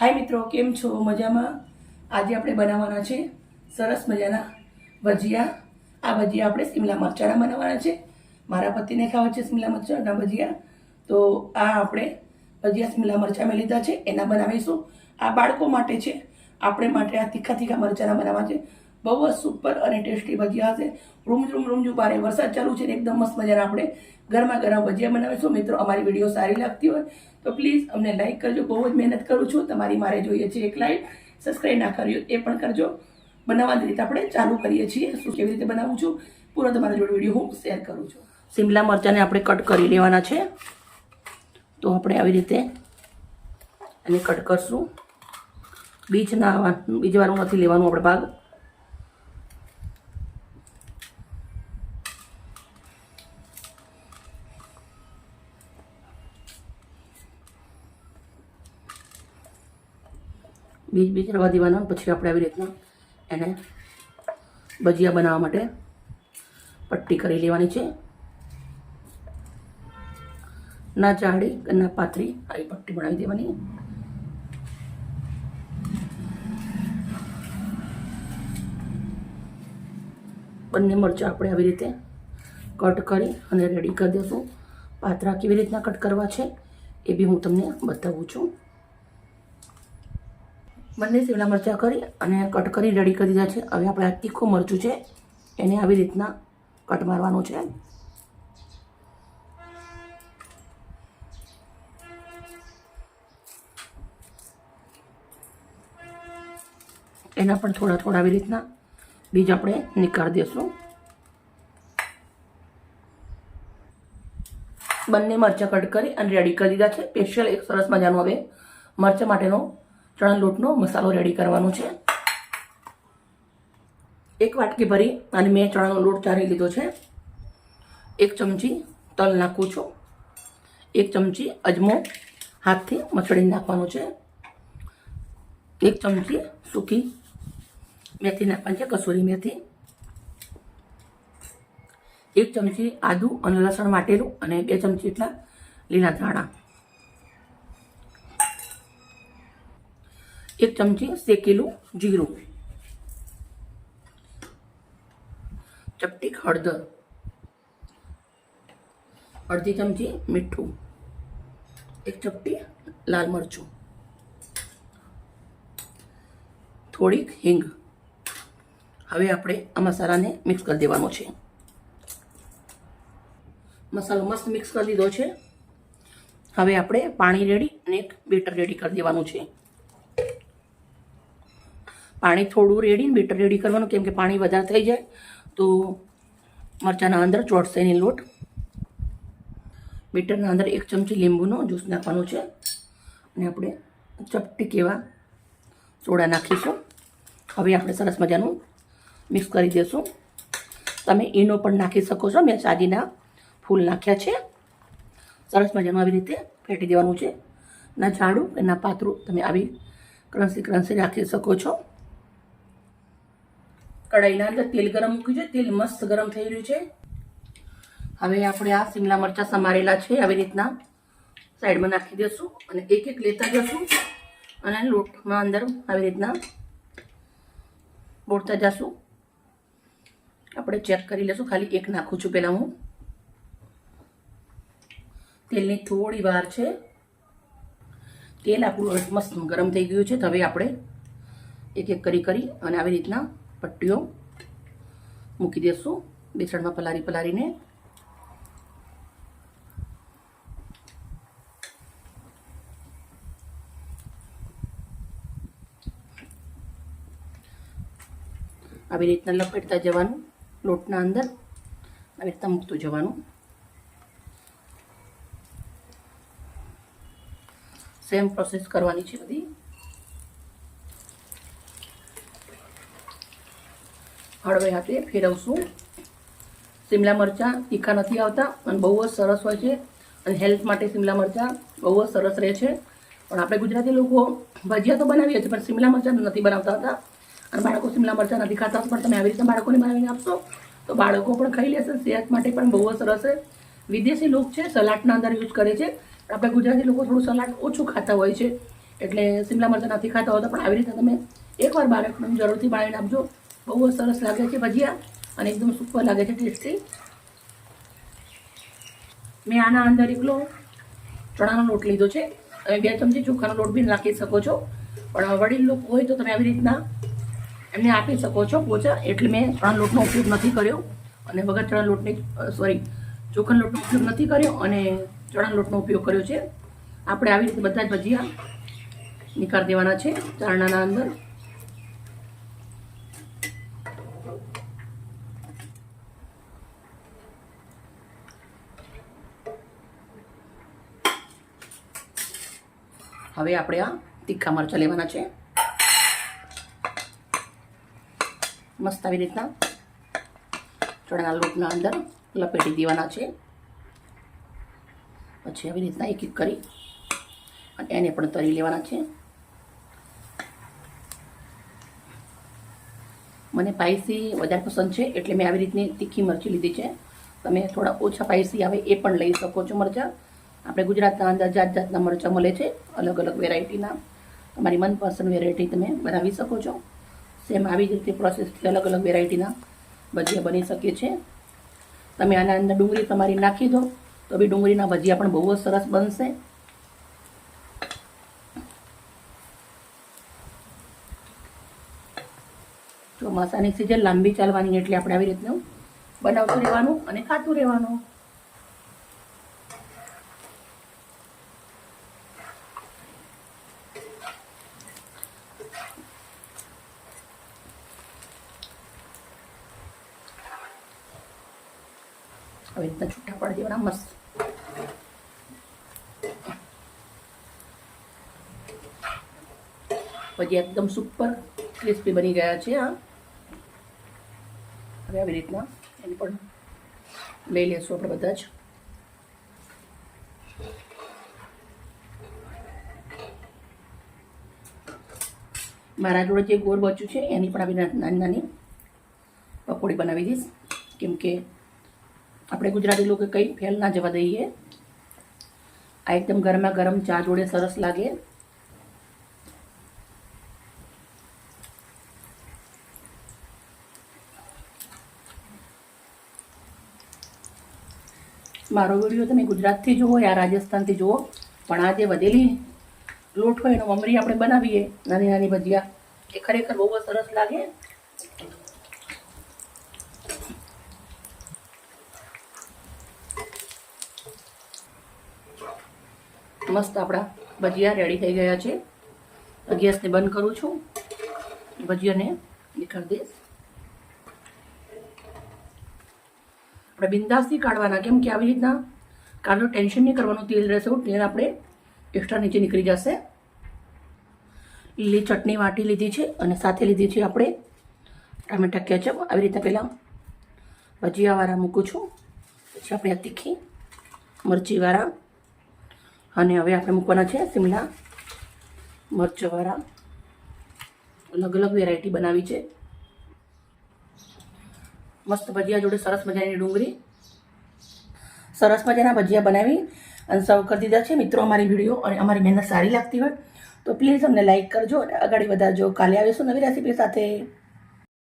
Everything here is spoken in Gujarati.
હાય મિત્રો, કેમ છો? મજામાં? આજે આપણે બનાવવાના છે સરસ મજાના ભજીયા. આ ભજીયા આપણે શિમલા મરચાંના બનાવવાના છે. મારા પતિને ખાવા છે શિમલા મરચાંના ભજીયા. તો આ આપણે ભજીયા શિમલા મરચાં મેં લીધા છે, એના બનાવીશું. આ બાળકો માટે છે. આપણે માટે આ તીખા તીખા મરચાંના બનાવવા છે. બહુ જ સુપર અને ટેસ્ટી ભજીયા હશે. રૂમ રૂમ રૂમ બારે વરસાદ ચાલુ છે ને, એકદમ મસ્ત મજાના આપણે ગરમા ગરમ ભજીયા બનાવીશું મિત્રો, અમારી વીડિયો સારી લાગતી હોય, તો પ્લીઝ અમને લાઈક કરજો. બહુ જ મહેનત કરું છું. તમારી મારે જોઈએ છે એક લાઈક સબસ્ક્રાઈબ ના કર્યો એ પણ કરજો. બનાવવાની રીતે આપણે ચાલુ કરીએ છીએ. શું કેવી રીતે બનાવું છું, પૂરો તમારા જોડે વીડિયો હું શેર કરું છું. સિમલા મરચાંને આપણે કટ કરી લેવાના છે. તો આપણે આવી રીતે એને કટ કરશું. બીજ ના આવવાનું બીજવાળું નથી લેવાનું આપણે ભાગ. બીજ બીજ રવા દેવાના, પછી આપણે આવી રીતના એને ભજીયા બનાવવા માટે પટ્ટી કરી લેવાની છે. ના જાડી ના પાતળી આવી પટ્ટી બનાવી દેવાની. બંને મરચાં આપણે આવી રીતે કટ કરી અને રેડી કરી દઈશું. પાતરા કેવી રીતના કટ કરવા છે એ બી હું તમને બતાવું છું. બંને શિમલા મરચાં કરી અને કટ કરી રેડી કરી દીધા છે. હવે આપણે આ તીખું મરચું છે, એને આવી રીતના કટ મારવાનું છે. એના પણ થોડા થોડા આવી રીતના બીજ આપણે નીકાળી દઈશું બંને મરચાં કટ કરી અને રેડી કરી દીધા છે. સ્પેશિયલ એક સરસ મજાનો હવે મરચાં માટેનો ચણા લોટનો મસાલો રેડી કરવાનો છે. એક વાટકી ભરી અને મેં ચણાનો લોટ ચારી લીધો છે. એક ચમચી તલ નાખું છું. એક ચમચી અજમો હાથથી મચડી નાખવાનો છે. એક ચમચી સૂકી મેથી નાખવાની છે, કસૂરી મેથી. એક ચમચી આદુ અને લસણ વાટેલું અને બે ચમચી એટલા લીલા ધાણા. એક ચમચી શેકેલું જીરું. ચપટી હળદર. અડધી ચમચી મીઠું. એક ચપટી લાલ મરચું. થોડીક હિંગ. હવે આપણે આ મસાલાને મિક્સ કરી દેવાનો છે. મસાલો મસ્ત મિક્સ કરી દીધો છે. હવે આપણે પાણી રેડી અને એક બેટર રેડી કરી દેવાનું છે. પાણી થોડું રેડી બેટર રેડી કરવાનું, કેમ કે પાણી વધારે થઈ જાય, તો મરચાંના અંદર ચોટશે એની લોટ. બેટરના અંદર એક ચમચી લીંબુનો જ્યુસ નાખવાનો છે. અને આપણે ચપટી કેવા સોડા નાખીશું. હવે આપણે સરસ મજાનું મિક્સ કરી દઈશું તમે ઈનો પણ નાખી શકો છો. મેં સાદીના ફૂલ નાખ્યા છે. સરસ મજાનું આવી રીતે ફેટી દેવાનું છે. ના જાડું કે ના પાતળું તમે આવી ક્રન્સી ક્રન્સી રાખી શકો છો. કઢાઈના અંદર તેલ ગરમ મૂક્યું છે. તેલ મસ્ત ગરમ થઈ રહ્યું છે. હવે આપણે આ શિમલા મરચાં સમારેલા છે. આવી રીતના સાઈડમાં નાખી દઈશું અને એક એક લેતા જશું અને લોટમાં અંદર આવી રીતના બોળતા જશું. આપણે ચેક કરી લઈશું. ખાલી એક નાખું છું પહેલાં હું. તેલની થોડી વાર છે. તેલ આપણું મસ્ત ગરમ થઈ ગયું છે. તો હવે આપણે એક એક કરી કરી અને આવી રીતના પટ્ટીઓ મૂકી દઈશું બેસણમાં પલારી પલારીને આવી રીતના લપેટતા જવાનું લોટના અંદર આવી રીતના મૂકતું જવાનું. સેમ પ્રોસેસ કરવાની છે બધી. હળવે હાથે ફેરવશું. શિમલા મરચાં તીખા નથી આવતા અને બહુ જ સરસ હોય છે. અને હેલ્થ માટે શિમલા મરચાં બહુ જ સરસ રહે છે. પણ આપણે ગુજરાતી લોકો ભજીયા તો બનાવીએ છીએ, પણ શિમલા મરચાં નથી બનાવતા હતા. અને બાળકો શિમલા મરચાં નથી ખાતા, પણ તમે આવી રીતે બાળકોને બનાવીને આપશો, તો બાળકો પણ ખાઈ લેશે, સેહત માટે પણ બહુ જ સરસ છે. વિદેશી લોકો છે, સલાડના અંદર યુઝ કરે છે. આપણે ગુજરાતી લોકો થોડું સલાડ ઓછું ખાતા હોય છે. એટલે શિમલા મરચાં નથી ખાતા હોતા, પણ આવી રીતે તમે એકવાર બાળકને જરૂરથી બનાવીને આપજો. બહુ જ સરસ લાગે છે ભજીયા અને એકદમ સુપર લાગે છે ટેસ્ટી. મેં આના અંદર એકલો ચણાનો લોટ લીધો છે. તમે બે ચમચી ચોખાનો લોટ બી નાખી શકો છો. પણ વડીલ લોકો હોય તો તમે આવી રીતના એમને આપી શકો છો પોચા. એટલે મેં ચણા લોટનો ઉપયોગ નથી કર્યો. અને વગર ચણા લોટની સોરી ચોખાના લોટનો ઉપયોગ નથી કર્યો અને ચણા લોટનો ઉપયોગ કર્યો છે. આપણે આવી રીતે બધા જ ભજીયા નીકાળી દેવાના છે ચારણાના અંદર. હવે આપણે આ તીખા મરચાં લેવાના છે. મસ્ત આવી રીતના ચણાના લોટના અંદર લપેટી દેવાના છે. પછી આવી રીતના એક એક કરી અને એને પણ તરી લેવાના છે. મને પાયસી વધારે પસંદ છે એટલે મેં આવી રીતની તીખી મરચી લીધી છે. તમે થોડા ઓછા પાયસી આવે એ પણ લઈ શકો છો મરચાં. આપણે ગુજરાતના અંદર જાત જાતના મરચાં મળે છે, અલગ અલગ વેરાયટીના. તમારી મનપસંદ વેરાયટી તમે બનાવી શકો છો. સેમ આવી જ રીતે પ્રોસેસથી અલગ અલગ વેરાયટીના ભજીયા બની શકે છે. તમે આના અંદર ડુંગળી તમારી નાખી દો, તો બી ડુંગળીના ભજીયા પણ બહુ જ સરસ બનશે. ચોમાસાની સિઝન લાંબી ચાલવાની એટલે આપણે આવી રીતનું બનાવતું રહેવાનું અને ખાતું રહેવાનું. આવી રીતના છૂટા પડી દેવાના, મસ્ત. પછી એકદમ સુપર ક્રિસ્પી બની ગયા છે આ હવે આવી રીતના એને પણ લઈ લેશું આપણે બધા જ. મારા જોડે જે ગોળ બચ્યું છે, એની પણ આવી નાની નાની પકોડી બનાવી દઈશ. કેમ કે આપણે ગુજરાતી લોકો કંઈ ફેલ ના જવા દઈએ. આ એકદમ ગરમા ગરમ ચા જોડે સરસ લાગે. મારો વીડિયો તમે ગુજરાતથી જુઓ યા રાજસ્થાનથી જુઓ, પણ આ જે વધેલી લોટ હોય એનો મમરી આપણે બનાવીએ, નાની નાની ભજીયા, એ ખરેખર બહુ જ સરસ લાગે. મસ્ત આપણા ભજીયા રેડી થઈ ગયા છે. ગેસને બંધ કરું છું. ભજીયાને નીકળી દઈશ. આપણે બિંદાસથી કાઢવાના. કેમ કે આવી રીતના કાઢો ટેન્શન નહીં કરવાનું, તેલ રહેશે તેલ આપણે એક્સ્ટ્રા નીચે નીકળી જશે. લીલી ચટણી વાટી લીધી છે અને સાથે લીધી છે આપણે ટામેટા કેચઅપ આવી રીતે પહેલાં ભજીયાવાળા મૂકું છું. પછી આપણે આ તીખી મરચીવાળા અને હવે આપણે મૂકવાના છે શિમલા મરચવાળા. અલગ અલગ વેરાયટી બનાવી છે. મસ્ત ભજીયા જોડે સરસ મજાની ડુંગળી. સરસ મજાના ભજીયા બનાવી અને સર્વ કરી દીધા છે. મિત્રો, અમારી વીડિયો અને અમારી મહેનત સારી લાગતી હોય તો પ્લીઝ અમને લાઇક કરજો અને આગળ વધારજો. કાલે આવીશું નવી રેસીપી સાથે.